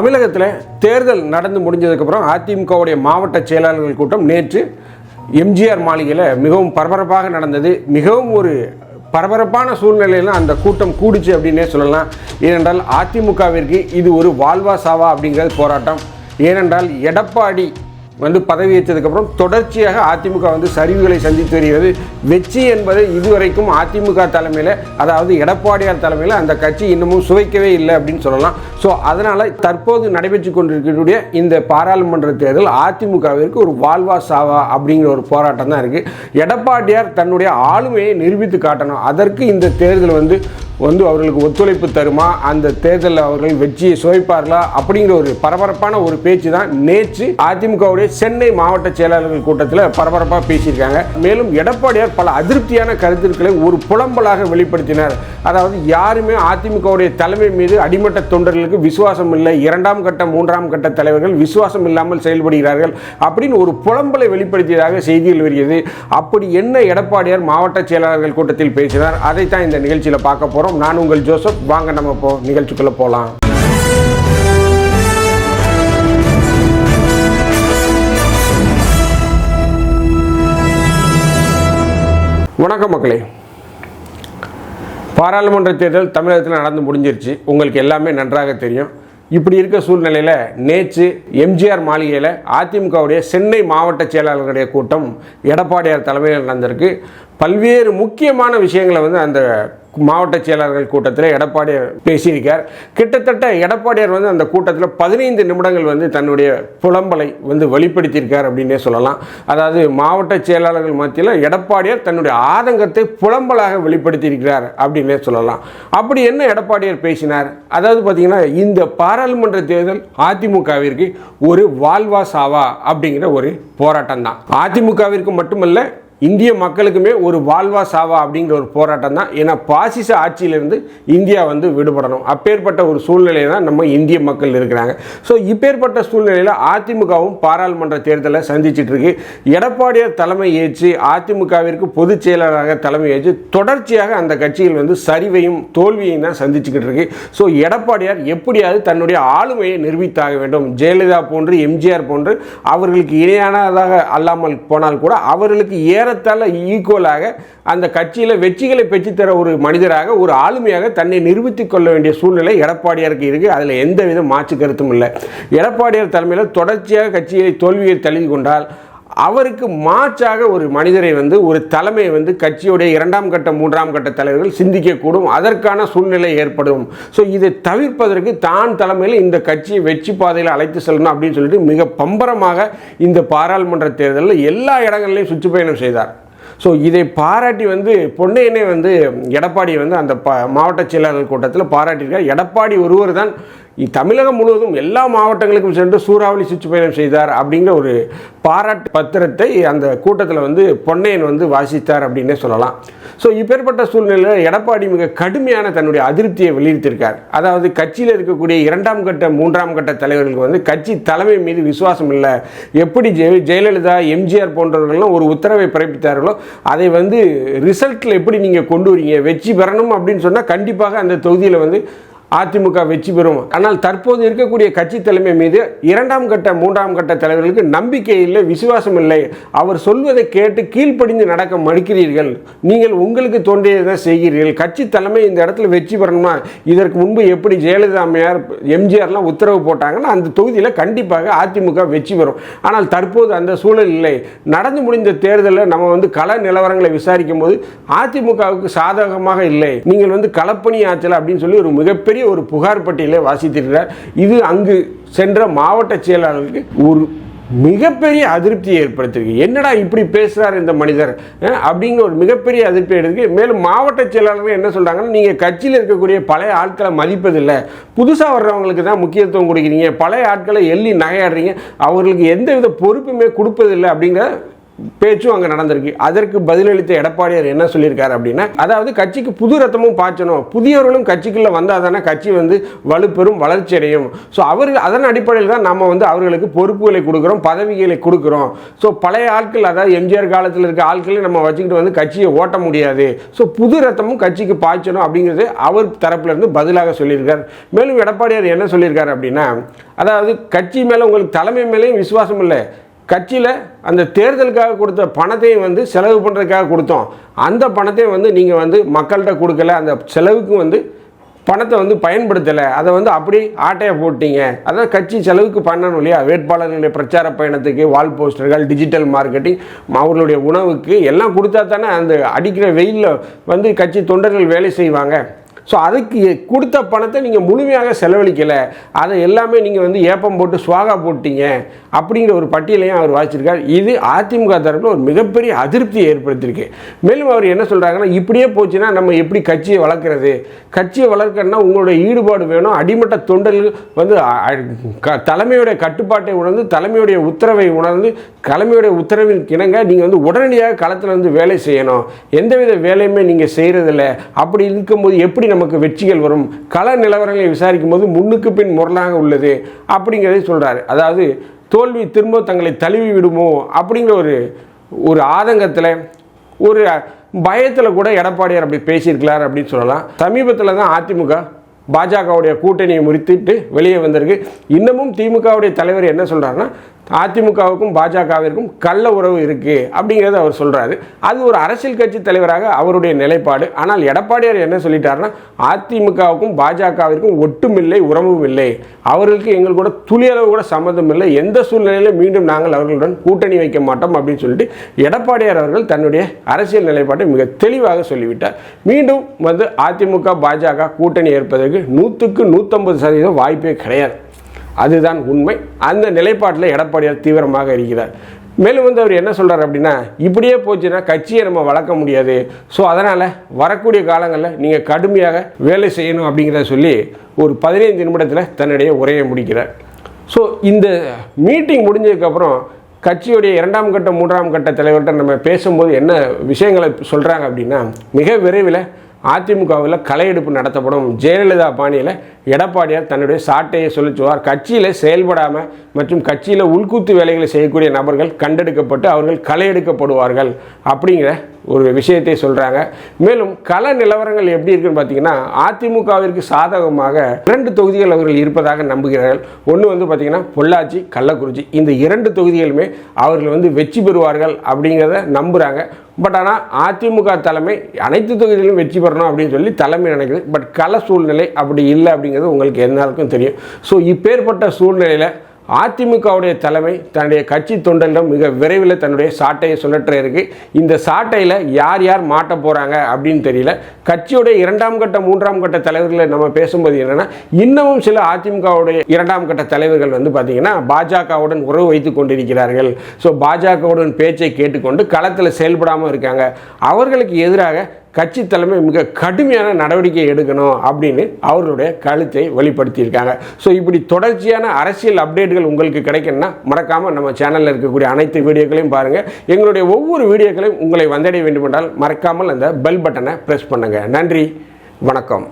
தமிழகத்தில் தேர்தல் நடந்து முடிஞ்சதுக்கப்புறம் அதிமுகவுடைய மாவட்ட செயலாளர்கள் கூட்டம் நேற்று எம்ஜிஆர் மாளிகையில் மிகவும் பரபரப்பாக நடந்தது. மிகவும் ஒரு பரபரப்பான சூழ்நிலையில் அந்த கூட்டம் கூடுச்சு அப்படின்னே சொல்லலாம். ஏனென்றால் அதிமுகவிற்கு இது ஒரு வாழ்வா சாவா அப்படிங்கிறது போராட்டம். ஏனென்றால் எடப்பாடி வந்து பதவியேற்றதுக்கப்புறம் தொடர்ச்சியாக அதிமுக வந்து சரிவுகளை சந்தித்து வருகிறது. வெற்றி என்பது இதுவரைக்கும் அதிமுக தலைமையில் அதாவது எடப்பாடியார் தலைமையில் அந்த கட்சி இன்னமும் சுவைக்கவே இல்லை அப்படின்னு சொல்லலாம். ஸோ அதனால் தற்போது நடைபெற்று கொண்டிருக்கக்கூடிய இந்த பாராளுமன்ற தேர்தல் அதிமுகவிற்கு ஒரு வாழ்வா சாவா அப்படிங்கிற ஒரு போராட்டம் தான் இருக்குது எடப்பாடியார் தன்னுடைய ஆளுமையை நிரூபித்து காட்டணும். அதற்கு இந்த தேர்தல் வந்து வந்து அவர்களுக்கு ஒத்துழைப்பு தருமா? அந்த தேர்தலில் அவர்கள் வெற்றியை சுவைப்பார்களா? அப்படிங்கிற ஒரு பரபரப்பான ஒரு பேச்சு தான் நேற்று அதிமுகவுடைய சென்னை மாவட்ட செயலாளர்கள் கூட்டத்தில் பரபரப்பாக பேசியிருக்காங்க. மேலும் எடப்பாடியார் பல அதிருப்தியான கருத்துக்களை ஒரு புலம்பலாக வெளிப்படுத்தினார். அதாவது யாருமே அதிமுகவுடைய தலைமை மீது அடிமட்ட தொண்டர்களுக்கு விசுவாசம் இல்லை. இரண்டாம் கட்ட மூன்றாம் கட்ட தலைவர்கள் விசுவாசம் இல்லாமல் செயல்படுகிறார்கள் அப்படின்னு ஒரு புலம்பலை வெளிப்படுத்தியதாக செய்திகள் வருகிறது. அப்படி என்ன எடப்பாடியார் மாவட்ட செயலாளர்கள் கூட்டத்தில் பேசினார்? அதைத்தான் இந்த நிகழ்ச்சியில் பார்க்க போகிறோம் நான் உங்கள் ஜோசப். வாங்க நம்ம இப்போ நிகழ்ச்சிக்குள்ளே போகலாம் வணக்கம் மக்களே. பாராளுமன்ற தேர்தல் தமிழகத்தில் நடந்து முடிஞ்சிருச்சு. உங்களுக்கு எல்லாமே நன்றாக தெரியும். இப்படி இருக்க சூழ்நிலையில் நேற்று எம்ஜிஆர் மாளிகையில் அதிமுகவுடைய சென்னை மாவட்ட செயலாளர்களுடைய கூட்டம் எடப்பாடியார் தலைமையில் நடந்திருக்கு. பல்வேறு முக்கியமான விஷயங்களை வந்து அந்த மாவட்ட செயலாளர்கள் கூட்டத்தில் எடப்பாடியார் பேசியிருக்கார். கிட்டத்தட்ட எடப்பாடியார் வந்து அந்த கூட்டத்தில் பதினைந்து நிமிடங்கள் வந்து தன்னுடைய புலம்பலை வந்து வெளிப்படுத்தியிருக்கார் அப்படின்னே சொல்லலாம். அதாவது மாவட்ட செயலாளர்கள் மத்தியில் எடப்பாடியார் தன்னுடைய ஆதங்கத்தை புலம்பலாக வெளிப்படுத்தியிருக்கிறார் அப்படின்னே சொல்லலாம். அப்படி என்ன எடப்பாடியார் பேசினார்? அதாவது பார்த்தீங்கன்னா இந்த பாராளுமன்ற தேர்தல் அதிமுகவிற்கு ஒரு வாழ்வா சாவா அப்படிங்கிற ஒரு போராட்டம் தான் அதிமுகவிற்கு மட்டுமல்ல இந்திய மக்களுக்குமே ஒரு வாழ்வா சாவா அப்படிங்கிற ஒரு போராட்டம் தான். ஏன்னா பாசிச ஆட்சியிலிருந்து இந்தியா வந்து விடுபடணும். அப்பேற்பட்ட ஒரு சூழ்நிலையில் தான் நம்ம இந்திய மக்கள் இருக்கிறாங்க. ஸோ இப்பேற்பட்ட சூழ்நிலையில் அதிமுகவும் பாராளுமன்ற தேர்தலை சந்திச்சுட்டு இருக்கு. எடப்பாடியார் தலைமை ஏற்று அதிமுகவிற்கு பொதுச் செயலாளராக தலைமை ஏற்று தொடர்ச்சியாக அந்த கட்சிகள் வந்து சரிவையும் தோல்வியையும் தான் சந்திச்சுக்கிட்டு இருக்கு. ஸோ எடப்பாடியார் எப்படியாவது தன்னுடைய ஆளுமையை நிரூபித்தாக வேண்டும். ஜெயலலிதா போன்று எம்ஜிஆர் போன்று அவர்களுக்கு இணையானதாக அல்லாமல் போனால் கூட அவர்களுக்கு ஏற ஏறத்தாழ ஈக்குவலாக அந்த கட்சியில் வெற்றிகளை பெற்றுத்தர ஒரு மனிதராக ஒரு ஆளுமையாக தன்னை நிரூபித்துக் கொள்ள வேண்டிய சூழ்நிலை எடப்பாடியாருக்கு இருக்குது அதில் எந்தவித மாற்று கருத்தும் இல்லை. எடப்பாடியார் தலைமையில் தொடர்ச்சியாக கட்சியை தோல்வியை தழுவி கொண்டால் அவருக்கு மாற்றாக ஒரு மனிதரை வந்து ஒரு தலைமையை வந்து கட்சியுடைய இரண்டாம் கட்ட மூன்றாம் கட்ட தலைவர்கள் சிந்திக்கக்கூடும். அதற்கான சூழ்நிலை ஏற்படும். ஸோ இதை தவிர்ப்பதற்கு தான் தலைமையில் இந்த கட்சியை வெற்றி பாதையில் அழைத்து செல்லணும் அப்படின்னு சொல்லிட்டு மிக பம்பரமாக இந்த பாராளுமன்ற தேர்தலில் எல்லா இடங்கள்லையும் சுற்றுப்பயணம் செய்தார். ஸோ இதை பாராட்டி வந்து பொன்னையனே வந்து எடப்பாடி வந்து அந்த ப மாவட்ட செயலாளர் கூட்டத்தில் பாராட்டியிருக்கார். எடப்பாடி ஒருவர் தான் தமிழகம் முழுவதும் எல்லா மாவட்டங்களுக்கும் சென்று சூறாவளி சுற்றுப்பயணம் செய்தார் அப்படிங்கிற ஒரு பாராட்டு பத்திரத்தை அந்த கூட்டத்தில் வந்து பொன்னையன் வந்து வாசித்தார் அப்படின்னே சொல்லலாம். ஸோ இப்பேற்பட்ட சூழ்நிலையில் எடப்பாடி மிக கடுமையான தன்னுடைய அதிருப்தியை வெளியிட்டிருக்கார். அதாவது கட்சியில் இருக்கக்கூடிய இரண்டாம் கட்ட மூன்றாம் கட்ட தலைவர்களுக்கு வந்து கட்சி தலைமை மீது விசுவாசம் இல்லை. எப்படி ஜெய ஜெயலலிதா எம்ஜிஆர் போன்றவர்கள்லாம் ஒரு உத்தரவை பிறப்பித்தார்களோ அதை வந்து ரிசல்ட்டில் எப்படி நீங்கள் கொண்டு வரீங்க வெற்றி பெறணும் அப்படின்னு சொன்னால் கண்டிப்பாக அந்த தொகுதியில் வந்து அதிமுக வெற்றி பெறும். ஆனால் தற்போது இருக்கக்கூடிய கட்சி தலைமை மீது இரண்டாம் கட்ட மூன்றாம் கட்ட தலைவர்களுக்கு நம்பிக்கை இல்லை விசுவாசம் இல்லை. அவர் சொல்வதை கேட்டு கீழ்ப்படிந்து நடக்க மறுக்கிறீர்கள். நீங்கள் உங்களுக்கு தோன்றியதை செய்கிறீர்கள். கட்சி தலைமை இந்த இடத்துல வெற்றி பெறணுமா இதற்கு முன்பு எப்படி ஜெயலலிதா அம்மையார் எம்ஜிஆர்லாம் உத்தரவு போட்டாங்கன்னா அந்த தொகுதியில் கண்டிப்பாக அதிமுக வெற்றி பெறும். ஆனால் தற்போது அந்த சூழல் இல்லை. நடந்து முடிந்த தேர்தலில் நம்ம வந்து கள நிலவரங்களை விசாரிக்கும் போது அதிமுகவுக்கு சாதகமாக இல்லை. நீங்கள் வந்து களப்பணி ஆச்சல் அப்படின்னு சொல்லி ஒரு மிகப்பெரிய ஒரு புகார் பட்டியலை வாசித்திருக்கிறார். இது அங்கு சென்ற மாவட்ட செயலாளருக்கு ஒரு மிகப்பெரிய அதிருப்தியை ஏற்படுத்தியிருக்கு. என்னடா இப்படி பேசுகிறார் இந்த மனிதர்? அப்படிங்கிற ஒரு மிகப்பெரிய அதிருப்தி எடுக்கு மேலும் மாவட்ட செயலாளர்கள் என்ன சொல்கிறாங்கன்னா நீங்கள் கட்சியில் இருக்கக்கூடிய பழைய ஆட்களை மதிப்பதில்லை. புதுசாக வர்றவங்களுக்கு தான் முக்கியத்துவம் கொடுக்குறீங்க. பழைய ஆட்களை எள்ளி நகையாடுறீங்க. அவர்களுக்கு எந்தவித பொறுப்புமே கொடுப்பதில்லை அப்படிங்கிற பேச்சும் அங்கே நடந்திருக்கு. அதற்கு பதிலளித்த எடப்பாடியார் என்ன சொல்லியிருக்காரு அப்படின்னா அதாவது கட்சிக்கு புது ரத்தமும் பாய்ச்சணும். புதியவர்களும் கட்சிக்குள்ளே வந்தால் தானே கட்சி வந்து வலுப்பெறும் வளர்ச்சி அடையும். ஸோ அவர்கள் அதன் அடிப்படையில் தான் நம்ம வந்து அவர்களுக்கு பொறுப்புகளை கொடுக்குறோம் பதவிகளை கொடுக்குறோம். ஸோ பழைய ஆட்கள் அதாவது எம்ஜிஆர் காலத்தில் இருக்க ஆட்களை நம்ம வச்சுக்கிட்டு வந்து கட்சியை ஓட்ட முடியாது. ஸோ புது ரத்தமும் கட்சிக்கு பாய்ச்சணும் அப்படிங்கிறது அவர் தரப்புலருந்து பதிலாக சொல்லியிருக்கார். மேலும் எடப்பாடியார் என்ன சொல்லியிருக்காரு அப்படின்னா அதாவது கட்சி மேலே உங்களுக்கு தலைமை மேலேயும் விசுவாசம் இல்லை. கட்சியில் அந்த தேர்தலுக்காக கொடுத்த பணத்தையும் வந்து செலவு பண்ணுறதுக்காக கொடுத்தோம். அந்த பணத்தையும் வந்து நீங்கள் வந்து மக்கள்கிட்ட கொடுக்கல. அந்த செலவுக்கும் வந்து பணத்தை வந்து பயன்படுத்தலை. அதை வந்து அப்படி ஆட்டையை போட்டீங்க. அதாவது கட்சி செலவுக்கு பண்ணணும் இல்லையா? வேட்பாளர்களுடைய பிரச்சார பயணத்துக்கு வால் போஸ்டர்கள் டிஜிட்டல் மார்க்கெட்டிங் அவர்களுடைய உணவுக்கு எல்லாம் கொடுத்தா தானே அந்த அடிக்கிற வெயிலில் வந்து கட்சி தொண்டர்கள் வேலை செய்வாங்க. ஸோ அதுக்கு கொடுத்த பணத்தை நீங்கள் முழுமையாக செலவழிக்கலை. அதை எல்லாமே நீங்கள் வந்து ஏப்பம் போட்டு சுவாகா போட்டீங்க அப்படிங்கிற ஒரு பட்டியலையும் அவர் வாசிச்சிருக்கார். இது அதிமுக தரப்பில் ஒரு மிகப்பெரிய அதிருப்தியை ஏற்படுத்தியிருக்கு. மேலும் அவர் என்ன சொல்கிறாங்கன்னா இப்படியே போச்சுன்னா நம்ம எப்படி கட்சியை வளர்க்குறது? கட்சியை வளர்க்கணும்னா உங்களுடைய ஈடுபாடு வேணும். அடிமட்ட தொண்டர்கள் வந்து க- தலைமையுடைய கட்டுப்பாட்டை உணர்ந்து தலைமையுடைய உத்தரவை உணர்ந்து தலைமையுடைய உத்தரவின் கிணங்க நீங்கள் வந்து உடனடியாக களத்தில் வந்து வேலை செய்யணும். எந்தவித வேலையுமே நீங்கள் செய்கிறதில்ல அப்படி இருக்கும்போது எப்படி நம்ம நமக்கு வெற்றிகள் வரும். கள நிலவரங்களை விசாரிக்கும் போது முன்னுக்கு பின் முரணாக உள்ளது அப்படிங்கிறதை சொல்கிறாரு அதாவது தோல்வி திரும்ப தங்களை தழுவி விடுமோ அப்படிங்கிற ஒரு ஒரு ஆதங்கத்தில் ஒரு பயத்தில் கூட எடப்பாடியார் அப்படி பேசியிருக்கிறார் அப்படின்னு சொல்லலாம். சமீபத்தில் தான் அதிமுக பாஜகவுடைய கூட்டணியை முறித்துட்டு வெளியே வந்திருக்கு. இன்னமும் திமுகவுடைய தலைவர் என்ன சொல்கிறாருன்னா அதிமுகவுக்கும் பாஜகவிற்கும் கள்ள உறவு இருக்கு அப்படிங்கிறத அவர் சொல்றாரு. அது ஒரு அரசியல் கட்சி தலைவராக அவருடைய நிலைப்பாடு. ஆனால் எடப்பாடியார் என்ன சொல்லிட்டாருன்னா அதிமுகவுக்கும் பாஜகவிற்கும் ஒட்டுமில்லை உறவும் இல்லை. அவர்களுக்கு எங்கள் கூட துளியளவு கூட சம்மந்தம் இல்லை. எந்த சூழ்நிலையிலும் மீண்டும் நாங்கள் அவர்களுடன் கூட்டணி வைக்க மாட்டோம் அப்படின்னு சொல்லிட்டு எடப்பாடியார் அவர்கள் தன்னுடைய அரசியல் நிலைப்பாட்டை மிக தெளிவாக சொல்லிவிட்டார். மீண்டும் வந்து அதிமுக பாஜக கூட்டணி ஏற்பதற்கு நூற்றுக்கு நூற்றம்பது சதவீதம் வாய்ப்பே கிடையாது. அதுதான் உண்மை. அந்த நிலைப்பாட்டில் எடப்பாடியார் தீவிரமாக இருக்கிறார். மேலும் வந்து அவர் என்ன சொல்கிறார் அப்படின்னா இப்படியே போச்சுன்னா கட்சியை நம்ம வளர்க்க முடியாது. ஸோ அதனால் வரக்கூடிய காலங்களில் நீங்கள் கடுமையாக வேலை செய்யணும் அப்படிங்கிறத சொல்லி ஒரு பதினைந்து நிமிடத்தில் தன்னுடைய உரையை முடிக்கிறார். ஸோ இந்த மீட்டிங் முடிஞ்சதுக்கப்புறம் கட்சியுடைய இரண்டாம் கட்ட மூன்றாம் கட்ட தலைவர்கிட்ட நம்ம பேசும்போது என்ன விஷயங்களை சொல்கிறாங்க அப்படின்னா மிக விரைவில் அதிமுகவில் களையெடுப்பு நடத்தப்படும். ஜெயலலிதா பாணியில் எடப்பாடியார் தன்னுடைய சாட்டையை சொல்லிச்சுவார். கட்சியில் செயல்படாமல் மற்றும் கட்சியில் உள்கூத்து வேலைகளை செய்யக்கூடிய நபர்கள் கண்டெடுக்கப்பட்டு அவர்கள் களையெடுக்கப்படுவார்கள் அப்படிங்கிற ஒரு விஷயத்தை சொல்கிறாங்க மேலும் கள நிலவரங்கள் எப்படி இருக்குன்னு பார்த்தீங்கன்னா அதிமுகவிற்கு சாதகமாக இரண்டு தொகுதிகள் அவர்கள் இருப்பதாக நம்புகிறார்கள். ஒன்று வந்து பார்த்தீங்கன்னா பொள்ளாச்சி கள்ளக்குறிச்சி. இந்த இரண்டு தொகுதிகளுமே அவர்கள் வந்து வெற்றி பெறுவார்கள் அப்படிங்கிறத நம்புகிறாங்க பட் ஆனால் அதிமுக தலைமை அனைத்து தொகுதிகளிலும் வெற்றி பெறணும் அப்படின்னு சொல்லி தலைமை நினைக்குது. பட் கள சூழ்நிலை அப்படி இல்லை அப்படிங்கிறது உங்களுக்கு எல்லாருக்கும் தெரியும். ஸோ இப்பேற்பட்ட சூழ்நிலையில் அதிமுகவுடைய தலைமை தன்னுடைய கட்சி தொண்டரிடம் மிக விரைவில் தன்னுடைய சாட்டையை சுழற்ற இருக்கு. இந்த சாட்டையில் யார் யார் மாட்ட போகிறாங்க அப்படின்னு தெரியல. கட்சியுடைய இரண்டாம் கட்ட மூன்றாம் கட்ட தலைவர்களை நம்ம பேசும்போது என்னென்னா இன்னமும் சில அதிமுகவுடைய இரண்டாம் கட்ட தலைவர்கள் வந்து பார்த்தீங்கன்னா பாஜகவுடன் உறவு வைத்து கொண்டிருக்கிறார்கள். ஸோ பாஜகவுடன் பேச்சை கேட்டுக்கொண்டு களத்தில் செயல்படாமல் இருக்காங்க. அவர்களுக்கு எதிராக கட்சி தலைமை மிக கடுமையான நடவடிக்கை எடுக்கணும் அப்படின்னு அவர்களுடைய கழுத்தை வெளிப்படுத்தியிருக்காங்க. ஸோ இப்படி தொடர்ச்சியான அரசியல் அப்டேட்டுகள் உங்களுக்கு கிடைக்கணும்னா மறக்காமல் நம்ம சேனலில் இருக்கக்கூடிய அனைத்து வீடியோக்களையும் பாருங்கள் எங்களுடைய ஒவ்வொரு வீடியோக்களையும் உங்களை வந்தடைய வேண்டுமென்றால் மறக்காமல் அந்த பெல் பட்டனை ப்ரெஸ் பண்ணுங்கள் நன்றி. வணக்கம்.